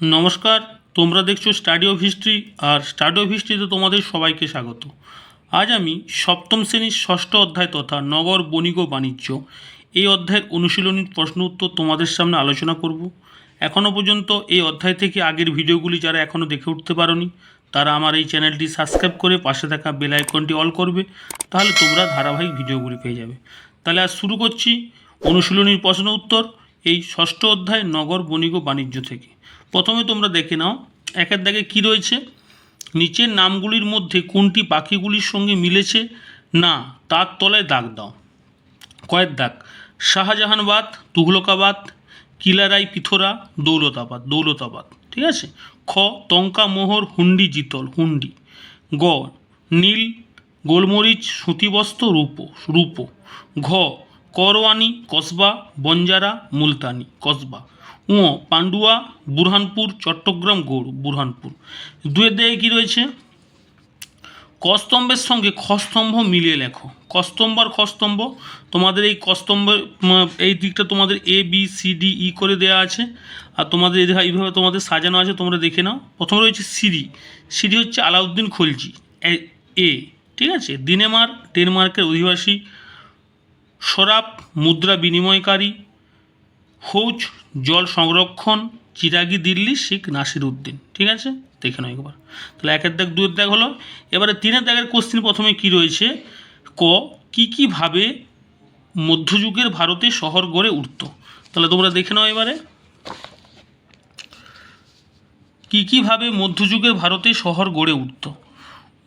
নমস্কার, তোমরা দেখছ স্টাডি অফ হিস্ট্রি আর স্টাডি অফ হিস্ট্রিতে তোমাদের সবাইকে স্বাগত। আজ আমি সপ্তম শ্রেণির ষষ্ঠ অধ্যায় তথা নগর বণিক ও বাণিজ্য এই অধ্যায়ের অনুশীলনীর প্রশ্ন উত্তর তোমাদের সামনে আলোচনা করব। এখনও পর্যন্ত এই অধ্যায় থেকে আগের ভিডিওগুলি যারা এখনও দেখে উঠতে পারোনি, তারা আমার এই চ্যানেলটি সাবস্ক্রাইব করে পাশে থাকা বেল আইকনটি অল করবে, তাহলে তোমরা ধারাবাহিক ভিডিওগুলি পেয়ে যাবে। তাহলে আজ শুরু করছি অনুশীলনীর প্রশ্ন উত্তর এই ষষ্ঠ অধ্যায় নগর বণিক ও বাণিজ্য থেকে। প্রথমে তোমরা দেখে নাও, একের দাগে কী রয়েছে? নিচের নামগুলির মধ্যে কোনটি পাখিগুলির সঙ্গে মিলেছে? না, তার তলায় দাগ দাও। কয়েক দাগ, শাহজাহানবাদ, তুঘলকাবাদ, কিলারাই পিথোরা, দৌলতাবাদ দৌলতাবাদ, ঠিক আছে? খ তঙ্কা মোহর, হুন্ডি, জিতল, হুন্ডি। গ, নীল, গোলমরিচ, সুতিবস্ত্র, রূপ রূপ। ঘ, করওয়ানি, কসবা বঞ্জারা মুলতানি, কসবা। উ পান্ডুয়া বুরহানপুর চট্টগ্রাম গৌড় বুরহানপুর। দুয়ের দিকে কী রয়েছে? কস্তম্ভের সঙ্গে খস্তম্ভ মিলিয়ে লেখো। কস্তম্ভ আর খস্তম্ভ তোমাদের এই কস্তম্ভের উম, এই দিকটা তোমাদের A B C D E করে দেওয়া আছে। আর তোমাদের এইভাবে তোমাদের সাজানো আছে তোমরা দেখে নাও। প্রথমে রয়েছে সিরি সিরি হচ্ছে আলাউদ্দিন খলজি এ- ঠিক আছে? দিনেমার ডেনমার্কের অধিবাসী সরাপ মুদ্রা বিনিময়কারী ফৌজ জল সংরক্ষণ, চিরাগি দিল্লি, শিখ নাসির উদ্দিন ঠিক আছে? দেখে নাও একবার। তাহলে একের দাগ, দুয়ের দাগ হলো। এবারে তিনের দাগের কোশ্চিন প্রথমে কি রয়েছে? ক, কি কীভাবে মধ্যযুগের ভারতে শহর গড়ে উঠত? তাহলে তোমরা দেখে নাও এবারে। কি কীভাবে মধ্যযুগের ভারতে শহর গড়ে উঠত?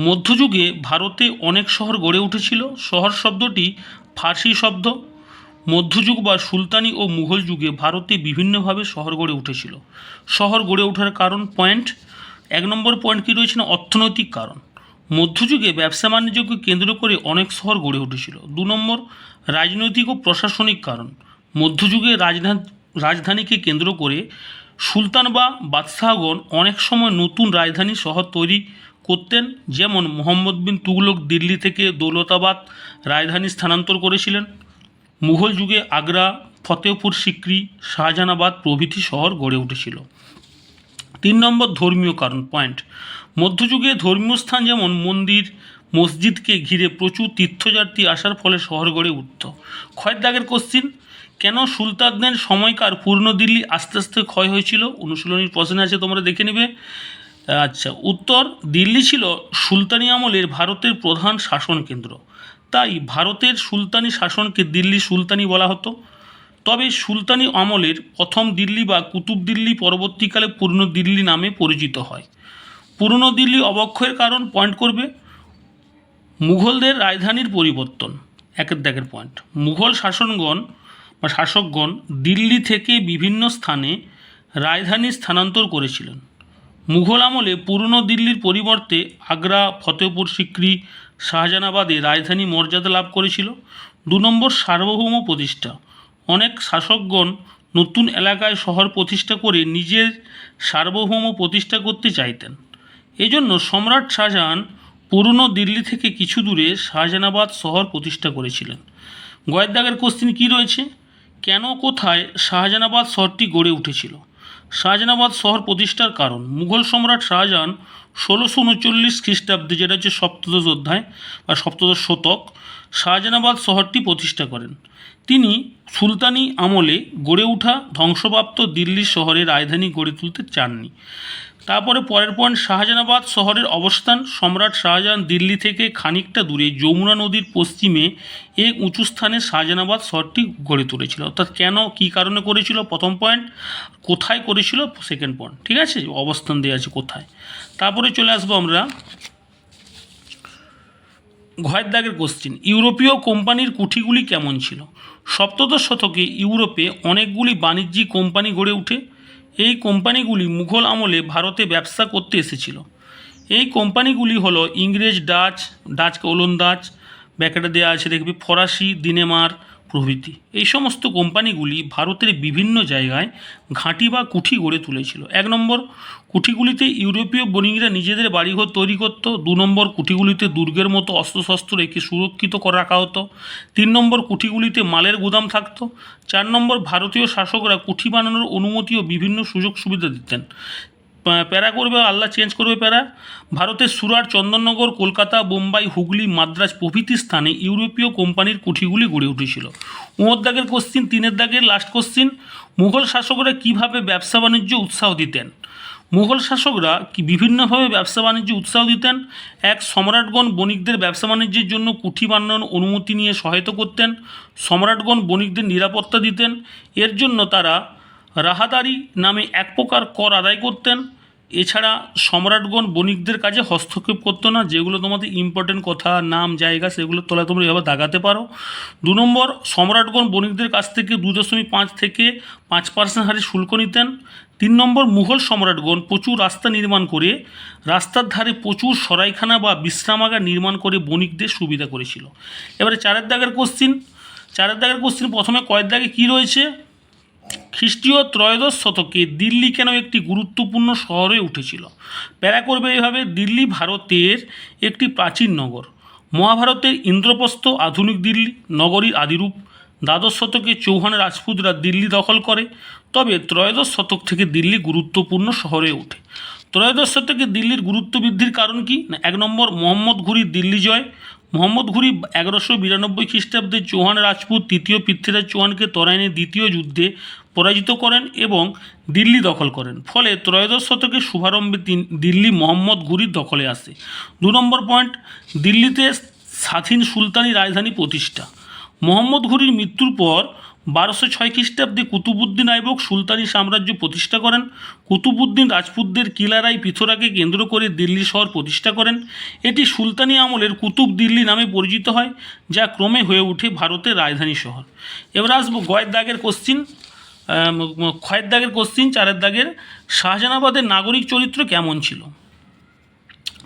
মধ্যযুগে ভারতে অনেক শহর গড়ে উঠেছিল। শহর শব্দটি ফার্সি শব্দ। মধ্যযুগ বা সুলতানি ও মুঘল যুগে ভারতে বিভিন্নভাবে শহর গড়ে উঠেছিল। শহর গড়ে ওঠার কারণ পয়েন্ট এক নম্বর পয়েন্ট কী রয়েছে না, অর্থনৈতিক কারণ। মধ্যযুগে ব্যবসা বাণিজ্যকে কেন্দ্র করে অনেক শহর গড়ে উঠেছিল। দু নম্বর, রাজনৈতিক ও প্রশাসনিক কারণ। মধ্যযুগে রাজধানী, রাজধানীকে কেন্দ্র করে সুলতান বা বাদশাহগণ অনেক সময় নতুন রাজধানী শহর তৈরি করতেন, যেমন মোহাম্মদ বিন তুগলক দিল্লি থেকে দৌলতাবাদ রাজধানী স্থানান্তর করেছিলেন। মুঘল যুগে আগ্রা, ফতেহপুর সিক্রি, শাহজাহানাবাদ প্রভৃতি শহর গড়ে উঠেছিল। তিন নম্বর ধর্মীয় কারণ পয়েন্ট মধ্যযুগে ধর্মীয় স্থান যেমন মন্দির, মসজিদকে ঘিরে প্রচুর তীর্থযাত্রী আসার ফলে শহর গড়ে উঠত। ক্ষয়ের দাগের কোশ্চিন কেন সুলতানদের সময়কার পূর্ণ দিল্লি আস্তে আস্তে ক্ষয় হয়েছিল? অনুশীলনীর প্রশ্নে আছে, তোমরা দেখে নেবে। আচ্ছা উত্তর, দিল্লি ছিল সুলতানি আমলের ভারতের প্রধান শাসন কেন্দ্র। তাই ভারতের সুলতানি শাসনকে দিল্লি সুলতানি বলা হতো। তবে সুলতানি আমলের প্রথম দিল্লি বা কুতুব দিল্লি পরবর্তীকালে পুরনো দিল্লি নামে পরিচিত হয়। পুরনো দিল্লি অবক্ষয়ের কারণ পয়েন্ট করবে। মুঘলদের রাজধানীর পরিবর্তন। একের দাগের পয়েন্ট মুঘল শাসনগণ বা শাসকগণ দিল্লি থেকে বিভিন্ন স্থানে রাজধানী স্থানান্তর করেছিলেন। মুঘল আমলে পুরনো দিল্লির পরিবর্তে আগ্রা, ফতেহপুর, সিক্রি শাহজাহানাবাদে রাজধানী মর্যাদা লাভ করেছিল। দু নম্বর সার্বভৌম প্রতিষ্ঠা। অনেক শাসকগণ নতুন এলাকায় শহর প্রতিষ্ঠা করে নিজের সার্বভৌম প্রতিষ্ঠা করতে চাইতেন। এজন্য সম্রাট শাহজাহান পুরনো দিল্লি থেকে কিছু দূরে শাহজাহানাবাদ শহর প্রতিষ্ঠা করেছিলেন। গয়ের কোশ্চিন কী রয়েছে? কেন, কোথায় শাহজাহানাবাদ শহরটি গড়ে উঠেছিল? শাহজাহানাবাদ শহর প্রতিষ্ঠার কারণ। মুঘল সম্রাট শাহজাহান ষোলোশো উনচল্লিশ খ্রিস্টাব্দে যেটা হচ্ছে সপ্তদশ অধ্যায় বা সপ্তদশ শতক, শাহজাহানাবাদ শহরটি প্রতিষ্ঠা করেন। তিনি সুলতানি আমলে গড়ে ওঠা ধ্বংসপ্রাপ্ত দিল্লি শহরের রাজধানী গড়ে তুলতে চাননি। তারপরে পরের পয়েন্ট শাহজাহানাবাদ শহরের অবস্থান। সম্রাট শাহজাহান দিল্লি থেকে খানিকটা দূরে যমুনা নদীর পশ্চিমে এক উঁচু স্থানে শাহজাহানাবাদ শহরটি গড়ে তুলেছিল। অর্থাৎ কেন, কী কারণে করেছিল? প্রথম পয়েন্ট কোথায় করেছিল? সেকেন্ড পয়েন্ট ঠিক আছে? অবস্থান দেওয়া আছে কোথায়? তারপরে চলে আসব আমরা ঘয়ের দাগের কোশ্চিন ইউরোপীয় কোম্পানির কুঠিগুলি কেমন ছিল? সপ্তদশ শতকে ইউরোপে অনেকগুলি বাণিজ্যিক কোম্পানি গড়ে ওঠে এই কোম্পানিগুলি মুঘল আমলে ভারতে ব্যবসা করতে এসেছিল। এই কোম্পানিগুলি হলো ইংরেজ ডাচ ডাচ ওলন্দাজ, ব্যাকেটে দেওয়া আছে দেখবি ফরাসি, দিনেমার প্রভৃতি। এই সমস্ত কোম্পানিগুলি ভারতের বিভিন্ন জায়গায় ঘাঁটি বা কুঠি গড়ে তুলেছিল। এক নম্বর কুঠিগুলিতে ইউরোপীয় বণিকরা নিজেদের বাড়িঘর তৈরি করত। দু নম্বর কুঠিগুলিতে দুর্গের মতো অস্ত্রশস্ত্র রেখে সুরক্ষিত করে রাখা হতো। তিন নম্বর কুঠিগুলিতে মালের গুদাম থাকত। চার নম্বর ভারতীয় শাসকরা কুঠি বানানোর অনুমতি ও বিভিন্ন সুযোগ সুবিধা দিতেন। প্যারা করবে, আল্লাহ চেঞ্জ করবে প্যারা। ভারতের সুরাট, চন্দননগর, কলকাতা, বোম্বাই, হুগলি, মাদ্রাজ প্রভৃতি স্থানে ইউরোপীয় কোম্পানির কুঠিগুলি গড়ে উঠেছিল। উমর দাগের কোশ্চিন তিনের দাগের লাস্ট কোশ্চিন মুঘল শাসকরা কীভাবে ব্যবসা বাণিজ্য উৎসাহ দিতেন? মুঘল শাসকরা কি বিভিন্নভাবে ব্যবসা বাণিজ্য উৎসাহ দিতেন? এক, সম্রাটগণ বণিকদের ব্যবসা বাণিজ্যের জন্য কুঠি বানানোর অনুমতি নিয়ে সহায়তা করতেন। সম্রাটগণ বণিকদের নিরাপত্তা দিতেন। এর জন্য তারা রাহাদারি নামে এক প্রকার কর আদায় করতেন। এছাড়া সম্রাটগণ বণিকদের কাজে হস্তক্ষেপ করতো না, যেগুলো তোমাদের ইম্পর্টেন্ট কথা, নাম, জায়গা, সেগুলো তোলা তোমরা এভাবে দাগাতে পারো। দু নম্বর, সম্রাটগণ বণিকদের কাছ থেকে দু দশমিক পাঁচ থেকে পাঁচ পার্সেন্ট হারে শুল্ক নিতেন। তিন নম্বর, মুঘল সম্রাটগণ প্রচুর রাস্তা নির্মাণ করে, রাস্তার ধারে প্রচুর সরাইখানা বা বিশ্রামাগার নির্মাণ করে বণিকদের সুবিধা করেছিল। এবারে চারের দাগের কোশ্চিন চারের দাগের কোশ্চিন প্রথমে কয়ের দাগে কী রয়েছে? খ্রিস্টীয় ত্রয়োদশ শতকে দিল্লি কেন একটি গুরুত্বপূর্ণ শহরে উঠেছিল? প্যারা করবে এভাবে দিল্লি ভারতের একটি প্রাচীন নগর। মহাভারতের ইন্দ্রপ্রস্থ, আধুনিক দিল্লি নগরীর আদিরূপ, দ্বাদশ শতকে চৌহান রাজপুতরা দিল্লি দখল করে। তবে ত্রয়োদশ শতক থেকে দিল্লি গুরুত্বপূর্ণ শহরে ওঠে। ত্রয়োদশ শতকে দিল্লির গুরুত্ব বৃদ্ধির কারণ কি? না, এক নম্বর মোহাম্মদ ঘুরি দিল্লি জয়। মোহাম্মদ ঘুরি এগারোশো বিরানব্বই খ্রিস্টাব্দে চৌহান রাজপুত তৃতীয় পৃথ্বীরাজ চৌহানকে তরাইনে দ্বিতীয় যুদ্ধে পরাজিত করেন এবং দিল্লি দখল করেন। ফলে ত্রয়োদশ শতকের শুভারম্ভে দিল্লি মোহাম্মদ ঘুরির দখলে আসে। দু নম্বর পয়েন্ট, দিল্লিতে স্বাধীন সুলতানি রাজধানী প্রতিষ্ঠা। মোহাম্মদ ঘুরির মৃত্যুর পর বারোশো ছয় খ্রিস্টাব্দে কুতুবুদ্দিন আইবক সুলতানি সাম্রাজ্য প্রতিষ্ঠা করেন। কুতুবুদ্দিন রাজপুতদের কিলারাই পিথোরাকে কেন্দ্র করে দিল্লি শহর প্রতিষ্ঠা করেন। এটি সুলতানি আমলের কুতুব দিল্লি নামে পরিচিত হয়, যা ক্রমে হয়ে ওঠে ভারতের রাজধানী শহর। এবার আসব গয়ের দাগের কোশ্চিন খয়ের দাগের কোশ্চিন চারের দাগের। শাহজাহানাবাদের নাগরিক চরিত্র কেমন ছিল?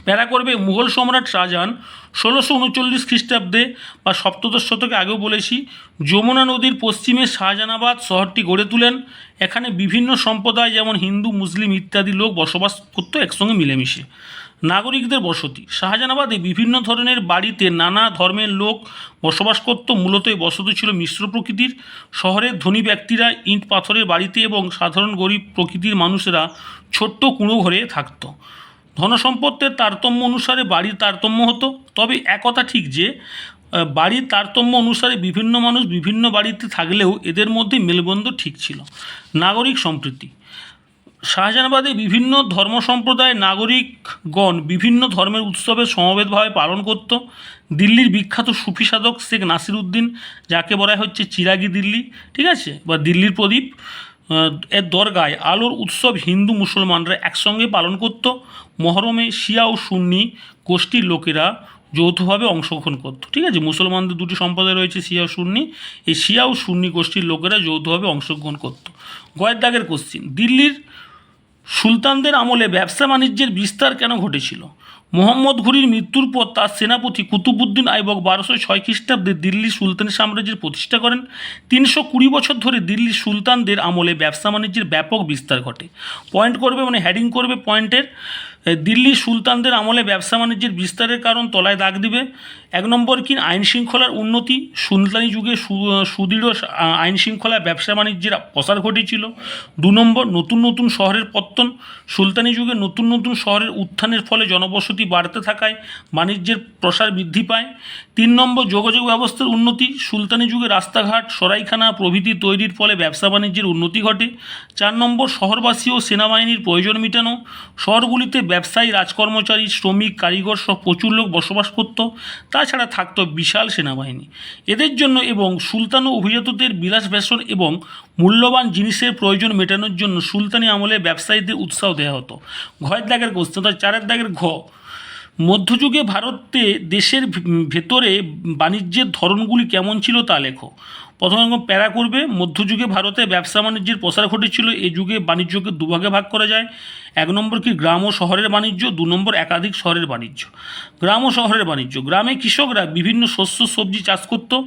প্যারা করবে মুঘল সম্রাট শাহজাহান ষোলোশো উনচল্লিশ খ্রিস্টাব্দে বা সপ্তদশ শতকে আগেও বলেছি, যমুনা নদীর পশ্চিমে শাহজাহানাবাদ শহরটি গড়ে তুলেন। এখানে বিভিন্ন সম্প্রদায় যেমন হিন্দু, মুসলিম ইত্যাদি লোক বসবাস করতো একসঙ্গে মিলেমিশে। নাগরিকদের বসতি। শাহজাহানাবাদে বিভিন্ন ধরনের বাড়িতে নানা ধর্মের লোক বসবাস করত। মূলত এই বসতি ছিল মিশ্র প্রকৃতির। শহরের ধনী ব্যক্তিরা ইট পাথরের বাড়িতে এবং সাধারণ গরিব প্রকৃতির মানুষেরা ছোট্ট কুঁড়ো ঘরে থাকতো। ধনসম্পত্তির তারতম্য অনুসারে বাড়ির তারতম্য হতো। তবে একথা ঠিক যে বাড়ির তারতম্য অনুসারে বিভিন্ন মানুষ বিভিন্ন বাড়িতে থাকলেও এদের মধ্যে মেলবন্ধ ঠিক ছিল। নাগরিক সম্প্রীতি। শাহজাহানাবাদে বিভিন্ন ধর্ম সম্প্রদায়ের নাগরিকগণ বিভিন্ন ধর্মের উৎসবে সমবেতভাবে পালন করত। দিল্লির বিখ্যাত সুফি সাধক শেখ নাসির উদ্দিন যাকে বলা হচ্ছে চিরাগি দিল্লি, ঠিক আছে? বা দিল্লির প্রদীপ। এর দরগায় আলোর উৎসব হিন্দু মুসলমানরা একসঙ্গে পালন করত। মহরমে শিয়া ও সুন্নি গোষ্ঠীর লোকেরা যৌথভাবে অংশগ্রহণ করতো। ঠিক আছে? মুসলমানদের দুটি সম্প্রদায় রয়েছে, শিয়া ও সুন্নি। এই শিয়া ও সুন্নি গোষ্ঠীর লোকেরা যৌথভাবে অংশগ্রহণ করতো। গয়ের দাগের কোশ্চিন দিল্লির সুলতানদের আমলে ব্যবসা বাণিজ্যের বিস্তার কেন ঘটেছিল? মোহাম্মদ ঘুরির মৃত্যুর পর তার সেনাপতি কুতুবুদ্দিন আইবক বারোশো ছয় খ্রিস্টাব্দে দিল্লি সুলতান সাম্রাজ্যের প্রতিষ্ঠা করেন। তিনশো কুড়ি বছর ধরে দিল্লি সুলতানদের আমলে ব্যবসা বাণিজ্যের ব্যাপক বিস্তার ঘটে। পয়েন্ট করবে মানে হ্যাডিং করবে পয়েন্টের। এ, দিল্লি সুলতানদের আমলে ব্যবসা বাণিজ্যের বিস্তারের কারণ তলায় দাগ দিবে। এক নম্বর কি আইন শৃঙ্খলার উন্নতি। সুলতানি যুগে সুদৃঢ় আইন শৃঙ্খলা ব্যবসা বাণিজ্যের প্রসার ঘটেছিল। দু নম্বর নতুন নতুন শহরের পত্তন। সুলতানি যুগে নতুন নতুন শহরের উত্থানের ফলে জনবসতি বাড়তে থাকায় বাণিজ্যের প্রসার বৃদ্ধি পায়। তিন নম্বর যোগাযোগ ব্যবস্থার উন্নতি, সুলতানি যুগে রাস্তাঘাট, সরাইখানা প্রভৃতি তৈরির ফলে ব্যবসা বাণিজ্যের উন্নতি ঘটে। চার নম্বর, শহরবাসী ও সেনাবাহিনীর প্রয়োজন মেটানো। শহরগুলিতে ব্যবসায়ী, রাজকর্মচারী, শ্রমিক, কারিগর সহ প্রচুর লোক বসবাস করত। তাছাড়া থাকতো বিশাল সেনাবাহিনী। এদের জন্য এবং সুলতান ও অভিজাতদের বিলাস বেসন এবং মূল্যবান জিনিসের প্রয়োজন মেটানোর জন্য সুলতানি আমলে ব্যবসায়ীদের উৎসাহ দেওয়া হতো। ঘয়ের দাগের কোশ্চেন চারের দাগের ঘ মধ্যযুগে ভারতে দেশের ভেতরে বাণিজ্যের ধরনগুলি কেমন ছিল তা লেখো। প্রথমে প্যারা করবে, মধ্যযুগে ভারতে ব্যবসা বাণিজ্যের প্রসার ঘটেছিল এই যুগে বাণিজ্যকে দুভাগে ভাগ করা যায়। এক নম্বর কি, গ্রাম ও শহরের বাণিজ্য, দু নম্বর একাধিক শহরের বাণিজ্য। গ্রাম ও শহরের বাণিজ্য, গ্রামে কৃষকরা বিভিন্ন শস্য, সবজি চাষ করত,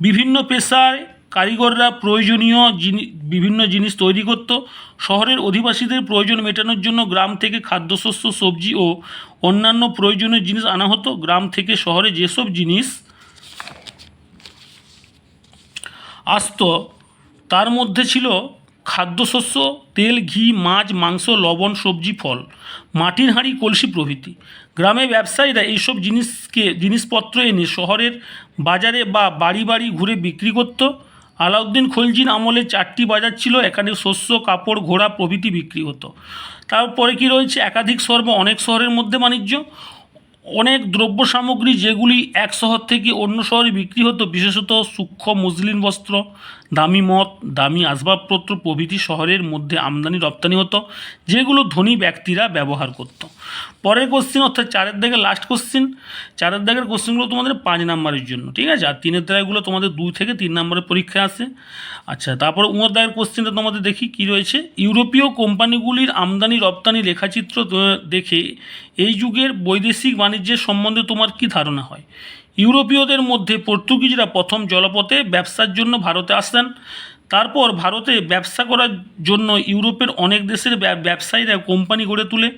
বিভিন্ন পেশায় কারিগররা প্রয়োজনীয় জিনি, বিভিন্ন জিনিস তৈরি করত। শহরের অধিবাসীদের প্রয়োজন মেটানোর জন্য গ্রাম থেকে খাদ্যশস্য, সবজি ও অন্যান্য প্রয়োজনীয় জিনিস আনা হতো। গ্রাম থেকে শহরে যেসব জিনিস আসতো, তার মধ্যে ছিল খাদ্যশস্য, তেল, ঘি, মাছ, মাংস, লবণ, সবজি, ফল, মাটির হাঁড়ি, কলসি প্রভৃতি। গ্রামে ব্যবসায়ীরা এইসব জিনিসকে, জিনিসপত্র এনে শহরের বাজারে বা বাড়ি বাড়ি ঘুরে বিক্রি করত। আলাউদ্দিন খলজির আমলে চারটি বাজার ছিল, এখানে শস্য, কাপড়, ঘোড়া প্রভৃতি বিক্রি হতো। তারপরে কি রয়েছে? একাধিক শহর বা অনেক শহরের মধ্যে বাণিজ্য। অনেক দ্রব্য সামগ্রী যেগুলি এক শহর থেকে অন্য শহরে বিক্রি হতো, বিশেষত সূক্ষ্ম মুসলিম বস্ত্র দামি মদ, দামি আসবাবপত্র প্রভৃতি শহরের মধ্যে আমদানি, রপ্তানি হতো, যেগুলো ধনী ব্যক্তিরা ব্যবহার করত। পরের কোশ্চিন অর্থাৎ চারের দাগে লাস্ট কোশ্চিন চারের দাগের কোশ্চিনগুলো তোমাদের পাঁচ নাম্বারের জন্য, ঠিক আছে? আর তিনের দাগেগুলো তোমাদের দুই থেকে তিন নম্বরের পরীক্ষায় আসে। আচ্ছা তারপর উমর দাগের কোশ্চিনটা তোমাদের দেখি কি রয়েছে? ইউরোপীয় কোম্পানিগুলির আমদানি, রপ্তানি লেখাচিত্র দেখে এই যুগের বৈদেশিক বাণিজ্যের সম্বন্ধে তোমার কি ধারণা হয়? ইউরোপীয়দের মধ্যে পর্তুগিজরা প্রথম জলপথে ব্যবসার জন্য ভারতে আসতেন। তারপর ভারতে ব্যবসা করার জন্য ইউরোপের অনেক দেশের ব্যবসায়ীরা কোম্পানি গড়ে তোলে।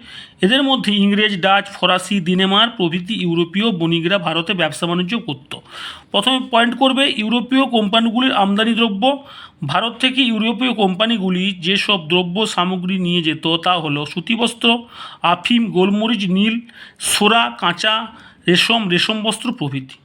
এদের মধ্যে ইংরেজ, ডাচ, ফরাসি, দিনেমার প্রভৃতি ইউরোপীয় বণিকরা ভারতে ব্যবসা বাণিজ্য করত। প্রথমে পয়েন্ট করবে ইউরোপীয় কোম্পানিগুলির আমদানি দ্রব্য। ভারত থেকে ইউরোপীয় কোম্পানিগুলি যেসব দ্রব্য সামগ্রী নিয়ে যেত তা হলো সুতিবস্ত্র, আফিম, গোলমরিচ, নীল, সোরা, কাঁচা রেশম রেশম বস্ত্র প্রভৃতি।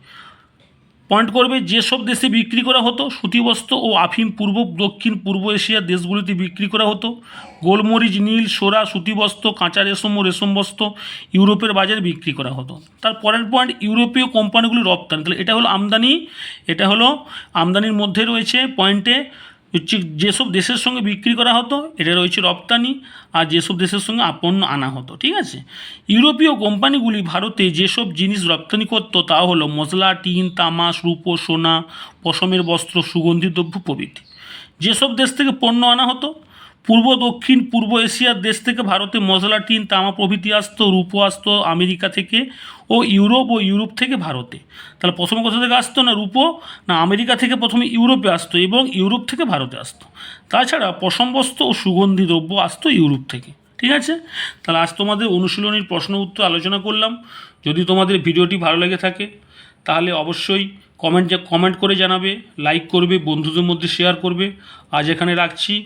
পয়েন্ট করবে যেসব দেশে বিক্রি করা হতো সুতিবস্ত্র ও আফিম পূর্ব, দক্ষিণ, পূর্ব এশিয়ার দেশগুলিতে বিক্রি করা হতো। গোলমরিচ, নীল, সোরা সুতিবস্ত্র কাঁচা রেশম ও রেশম বস্ত্র ইউরোপের বাজারে বিক্রি করা হতো। তার পরের পয়েন্ট ইউরোপীয় কোম্পানিগুলি রপ্তানি। তাহলে এটা হলো আমদানি, এটা হলো আমদানির মধ্যে রয়েছে পয়েন্টে হচ্ছে যেসব দেশের সঙ্গে বিক্রি করা হতো, এটা রয়েছে রপ্তানি আর যেসব দেশের সঙ্গে আপন্ন আনা হতো, ঠিক আছে? ইউরোপীয় কোম্পানিগুলি ভারতে যেসব জিনিস রপ্তানি করত, তা হলো মশলা টিন, তামা, রূপো, সোনা, পশমের বস্ত্র সুগন্ধি দ্রব্য প্রভৃতি। যেসব দেশ থেকে পণ্য আনা হতো পূর্ব, দক্ষিণ, পূর্ব এশিয়ার দেশ থেকে ভারতে মশলা, টিন, তামা প্রভৃতি আসতো, রূপো আসতো আমেরিকা থেকে ও ইউরোপ ও ইউরোপ থেকে ভারতে। তাহলে প্রথমে কোথা থেকে আসতো না রূপো? না, আমেরিকা থেকে প্রথমে ইউরোপে আসতো এবং ইউরোপ থেকে ভারতে আসতো। তাছাড়া পশম বস্ত্র ও সুগন্ধি দ্রব্য আসতো ইউরোপ থেকে। ঠিক আছে? তাহলে আজ তোমাদের অনুশীলনীর প্রশ্ন উত্তর আলোচনা করলাম। যদি তোমাদের ভিডিওটি ভালো লেগে থাকে, তাহলে অবশ্যই কমেন্ট যা কমেন্ট করে জানাবে, লাইক করবে, বন্ধুদের মধ্যে শেয়ার করবে। আজ এখানে রাখছি।